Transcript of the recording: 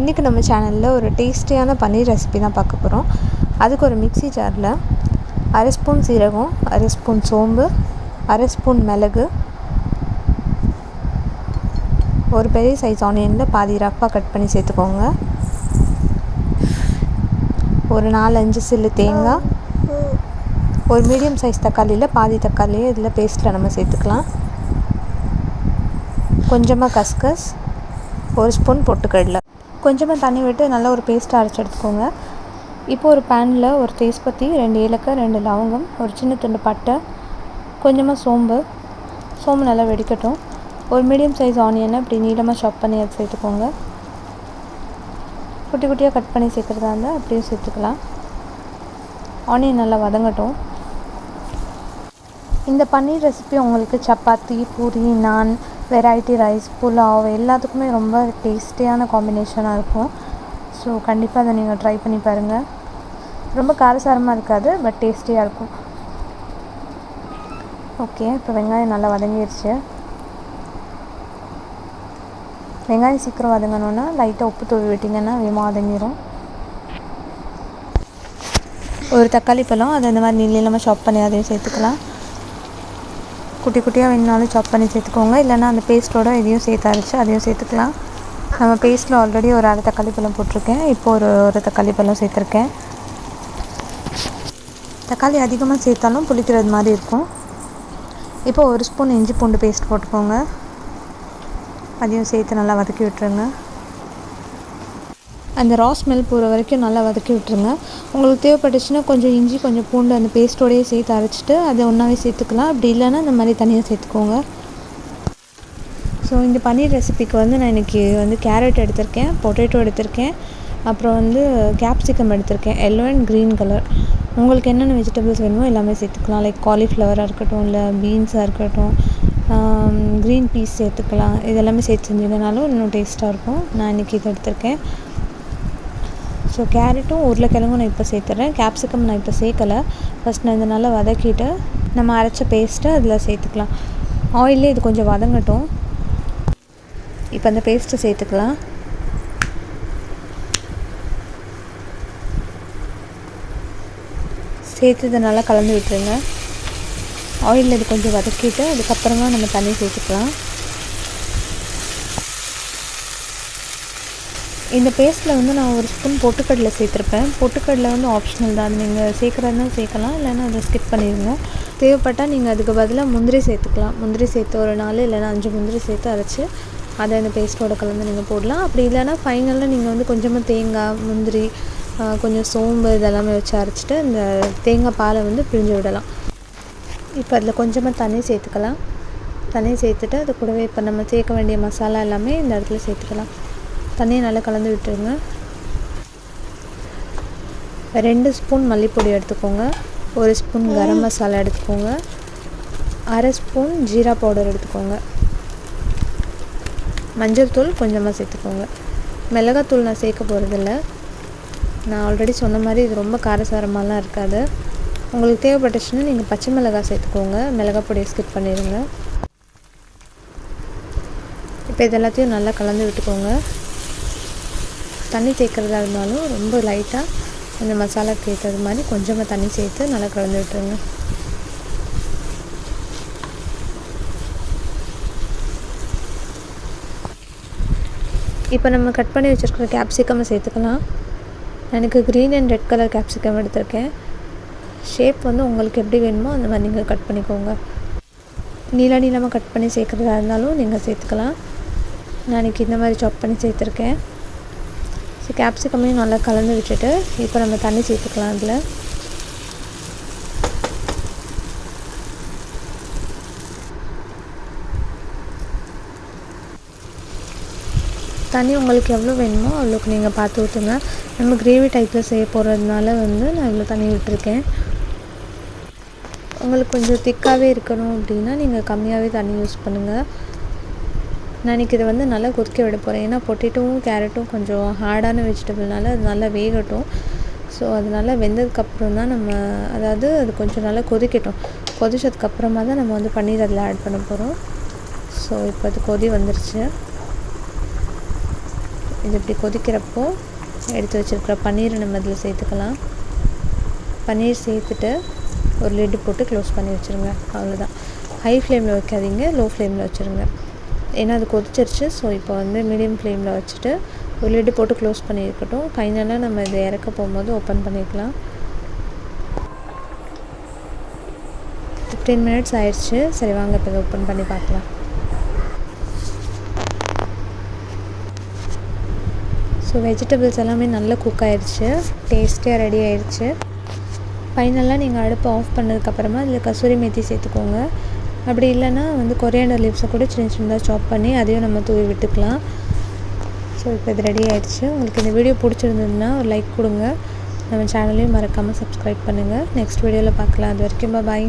இன்றைக்கி நம்ம சேனலில் ஒரு டேஸ்டியான பன்னீர் ரெசிபி தான் பார்க்க போகிறோம் அதுக்கு ஒரு மிக்சி ஜாரில் அரை ஸ்பூன் சீரகம் அரை ஸ்பூன் சோம்பு அரை ஸ்பூன் மிளகு ஒரு பெரிய சைஸ் ஆனியனில் பாதி ரஃப்பாக கட் பண்ணி சேர்த்துக்கோங்க. ஒரு நாலஞ்சு சில்லு தேங்காய் ஒரு மீடியம் சைஸ் தக்காளியில் பாதி தக்காளியை இதில் பேஸ்ட்டில் நம்ம சேர்த்துக்கலாம். கொஞ்சமாக கஸ்கஸ் ஒரு ஸ்பூன் பொட்டுக்கடலை. கொஞ்சமாக தண்ணி விட்டு நல்லா ஒரு பேஸ்ட்டாக அரைச்சி எடுத்துக்கோங்க. இப்போ ஒரு பேனில் ஒரு தேஸ்பத்தி ரெண்டு ஏலக்காய் ரெண்டு லவங்கம் ஒரு சின்ன துண்டு பட்டை கொஞ்சமாக சோம்பு. சோம்பு நல்லா வெடிக்கட்டும். ஒரு மீடியம் சைஸ் ஆனியனை இப்படி நீளமாக சாப் பண்ணி அதை சேர்த்துக்கோங்க. குட்டி குட்டியாக கட் பண்ணி சேர்க்குறதா இருந்தால் அப்படியும் சேர்த்துக்கலாம். ஆனியன் நல்லா வதங்கட்டும். இந்த பன்னீர் ரெசிபி உங்களுக்கு சப்பாத்தி பூரி நான் வெரைட்டி ரைஸ் புலாவ் எல்லாத்துக்குமே ரொம்ப டேஸ்டியான காம்பினேஷனாக இருக்கும். ஸோ கண்டிப்பாக அதை நீங்கள் ட்ரை பண்ணி பாருங்கள் ரொம்ப காரசாரமாக இருக்காது பட் டேஸ்டியாக இருக்கும். ஓகே இப்போ வெங்காயம் நல்லா வதங்கிடுச்சு வெங்காயம் சீக்கிரம் வதங்கணுன்னா லைட்டாக உப்பு தூவி விட்டிங்கன்னா வேகமாக வதங்கிடும் ஒரு தக்காளி பழம் அதை இந்த மாதிரி நீளமாக சாப் பண்ணி அதையும் சேர்த்துக்கலாம். குட்டி குட்டியாக வேணுனாலும் சாப் பண்ணி சேர்த்துக்கோங்க. இல்லைன்னா அந்த பேஸ்ட்டோட இதையும் சேர்த்து அரைச்சி அதையும் சேர்த்துக்கலாம். நம்ம பேஸ்ட்டில் ஆல்ரெடி ஒரு அரை தக்காளி பழம் போட்டிருக்கேன். இப்போ ஒரு ஒரு தக்காளி பழம் சேர்த்துருக்கேன். தக்காளி அதிகமாக சேர்த்தாலும் புளிக்கிறது மாதிரி இருக்கும். இப்போ ஒரு ஸ்பூன் இஞ்சி பூண்டு பேஸ்ட் போட்டுக்கோங்க. அதையும் சேர்த்து நல்லா வதக்கி விட்டுருங்க. அந்த ரா ஸ்மெல் போகிற வரைக்கும் நல்லா வதக்கி விட்டுருங்க. உங்களுக்கு தேவைப்பட்டுச்சுன்னா கொஞ்சம் இஞ்சி கொஞ்சம் பூண்டு அந்த பேஸ்ட்டோடையே சேர்த்து அரைச்சிட்டு அதை ஒன்றாவே சேர்த்துக்கலாம். அப்படி இல்லைன்னா இந்த மாதிரி தனியாக சேர்த்துக்கோங்க. ஸோ இந்த பன்னீர் ரெசிபிக்கு வந்து நான் இன்றைக்கி வந்து கேரட் எடுத்திருக்கேன் பொட்டேட்டோ எடுத்திருக்கேன் அப்புறம் வந்து கேப்சிகம் எடுத்திருக்கேன் எல்லோ அண்ட் க்ரீன் கலர் உங்களுக்கு என்னென்ன வெஜிடபிள்ஸ் வேணுமோ எல்லாமே சேர்த்துக்கலாம். லைக் காலிஃப்ளவராக இருக்கட்டும் இல்லை பீன்ஸாக இருக்கட்டும் க்ரீன் பீஸ் சேர்த்துக்கலாம். இதெல்லாமே சேர்த்து செஞ்சிங்கனாலும் இன்னும் டேஸ்ட்டாக இருக்கும். நான் இன்றைக்கி இது எடுத்திருக்கேன். ஸோ கேரட்டும் உருளைக்கிழங்கும் நான் இப்போ சேர்த்துறேன். கேப்சிகம் நான் இப்போ சேர்க்கலை. ஃபஸ்ட் நான் இதை நல்லா வதக்கிட்டு நம்ம அரைச்ச பேஸ்ட்டை அதில் சேர்த்துக்கலாம். ஆயிலே இது கொஞ்சம் வதங்கட்டும். இப்போ அந்த பேஸ்ட்டை சேர்த்துக்கலாம். சேர்த்து இதை நல்லா கலந்து விட்டுருங்க. ஆயிலில் இது கொஞ்சம் வதக்கிட்டு அதுக்கப்புறமா நம்ம தண்ணி சேர்த்துக்கலாம். இந்த பேஸ்ட்டில் வந்து நான் ஒரு ஸ்பூன் பொட்டுக்கடலை சேர்த்துருப்பேன். பொட்டுக்கடலை வந்து ஆப்ஷனல் தான். அது நீங்கள் சேர்க்குறதுனா சேர்க்கலாம். இல்லைன்னா அதை ஸ்கிப் பண்ணிடுங்க தேவைப்பட்டால் நீங்கள் அதுக்கு பதிலாக முந்திரி சேர்த்துக்கலாம். முந்திரி சேர்த்து ஒரு நாலு இல்லைன்னா அஞ்சு முந்திரி சேர்த்து அரைச்சி அதை இந்த பேஸ்ட்டோட கலந்து நீங்கள் போடலாம். அப்படி இல்லைன்னா ஃபைனலில் நீங்கள் வந்து கொஞ்சமாக தேங்காய் முந்திரி கொஞ்சம் சோம்பு இதெல்லாமே வச்சு அரைச்சிட்டு இந்த தேங்காய் பாலை வந்து பிழிஞ்சு விடலாம். இப்போ அதில் கொஞ்சமாக தண்ணி சேர்த்துக்கலாம். தண்ணி சேர்த்துட்டு அது கூடவே இப்போ நம்ம சேர்க்க வேண்டிய மசாலா எல்லாமே இந்த இடத்துல சேர்த்துக்கலாம். தண்ணியை நல்லா கலந்து விட்டுருங்க. ரெண்டு ஸ்பூன் மல்லிப்பொடி எடுத்துக்கோங்க. ஒரு ஸ்பூன் கரம் மசாலா எடுத்துக்கோங்க. அரை ஸ்பூன் ஜீரா பவுடர் எடுத்துக்கோங்க. மஞ்சள் தூள் கொஞ்சமாக சேர்த்துக்கோங்க. மிளகாத்தூள் நான் சேர்க்க போகிறதில்ல நான் ஆல்ரெடி சொன்ன மாதிரி இது ரொம்ப காரசாரமாலாம் இருக்காது. உங்களுக்கு தேவைப்பட்டுச்சுன்னா நீங்கள் பச்சை மிளகாய் சேர்த்துக்கோங்க. மிளகா பொடியை ஸ்கிப் பண்ணிடுங்க. இப்போ இது எல்லாத்தையும் நல்லா கலந்து விட்டுக்கோங்க. தண்ணி சேர்க்குறதா இருந்தாலும் ரொம்ப லைட்டாக அந்த மசாலா ஏற்றது மாதிரி கொஞ்சமாக தண்ணி சேர்த்து நல்லா கலந்து விட்டுருங்க. இப்போ நம்ம கட் பண்ணி வச்சுருக்கிற கேப்சிகம் சேர்த்துக்கலாம். எனக்கு green and red colour capsicum எடுத்திருக்கேன். ஷேப் வந்து உங்களுக்கு எப்படி வேணுமோ அந்த மாதிரி நீங்கள் கட் பண்ணிக்கோங்க. நீள நீளமாக கட் பண்ணி சேர்க்குறதா இருந்தாலும் நீங்கள் சேர்த்துக்கலாம். நான் இன்றைக்கி இந்த மாதிரி சாப் பண்ணி சேர்த்துருக்கேன். கேப்சிகமையும் நல்லா கலந்து விட்டுட்டு இப்போ நம்ம தண்ணி சேர்த்துக்கலாம் அதில். தண்ணி உங்களுக்கு எவ்வளோ வேணுமோ அவ்வளோக்கு நீங்கள் பார்த்து ஊற்றுங்க நம்ம கிரேவி டைப்பில் செய்ய போகிறதுனால வந்து நான் இவ்வளோ தண்ணி விட்டுருக்கேன். உங்களுக்கு கொஞ்சம் திக்காகவே இருக்கணும் அப்படின்னா நீங்கள் கம்மியாகவே தண்ணி யூஸ் பண்ணுங்கள் நான் இன்றைக்கி இதை வந்து நல்லா கொதிக்க விட போகிறேன் ஏன்னா பொட்டேட்டோவும் கேரட்டும் கொஞ்சம் ஹார்டான வெஜிடபிள்னால அது நல்லா வேகட்டும். ஸோ அது நல்லா வெந்ததுக்கப்புறம் தான் நம்ம அதாவது அது கொஞ்சம் நல்லா கொதிக்கட்டும். கொதிச்சதுக்கப்புறமா தான் நம்ம வந்து பன்னீர் அதில் ஆட் பண்ண போகிறோம் ஸோ இப்போ அது கொதி வந்துருச்சு. இது இப்படி கொதிக்கிறப்போ எடுத்து வச்சுருக்கிற பன்னீரை நம்ம இதில் சேர்த்துக்கலாம். பன்னீர் சேர்த்துட்டு ஒரு லிட்டு போட்டு க்ளோஸ் பண்ணி வச்சுருங்க. அவ்வளோதான் ஹை ஃப்ளேமில் வைக்காதீங்க லோ ஃப்ளேமில் வச்சுருங்க. ஏன்னா அது கொதிச்சிருச்சு. ஸோ இப்போ வந்து மீடியம் ஃப்ளேமில் வச்சுட்டு ஒரு லிட்டு போட்டு க்ளோஸ் பண்ணியிருக்கட்டும். ஃபைனலாக நம்ம இதை இறக்க போகும்போது ஓப்பன் பண்ணிக்கலாம். ஃபிஃப்டீன் மினிட்ஸ் ஆயிடுச்சு சரி வாங்க இப்போ இதை ஓப்பன் பண்ணி பார்க்கலாம். ஸோ வெஜிடபிள்ஸ் எல்லாமே நல்லா குக் ஆயிடுச்சு டேஸ்டியாக ரெடி ஆயிடுச்சு ஃபைனலாக நீங்கள் அடுப்பை ஆஃப் பண்ணதுக்கப்புறமா அதில் கசூரி மேத்தி சேர்த்துக்கோங்க. அப்படி இல்லைன்னா வந்து கொரியாண்டர் லீவ்ஸை கூட சின்ன சின்னதாக சாப் பண்ணி அதையும் நம்ம தூவி விட்டுக்கலாம். ஸோ இப்போ இது ரெடி ஆகிடுச்சு உங்களுக்கு இந்த வீடியோ பிடிச்சிருந்ததுன்னா ஒரு லைக் கொடுங்க. நம்ம சேனலையும் மறக்காமல் சப்ஸ்கிரைப் பண்ணுங்கள் நெக்ஸ்ட் வீடியோவில் பார்க்கலாம். அது வரைக்கும் பாய்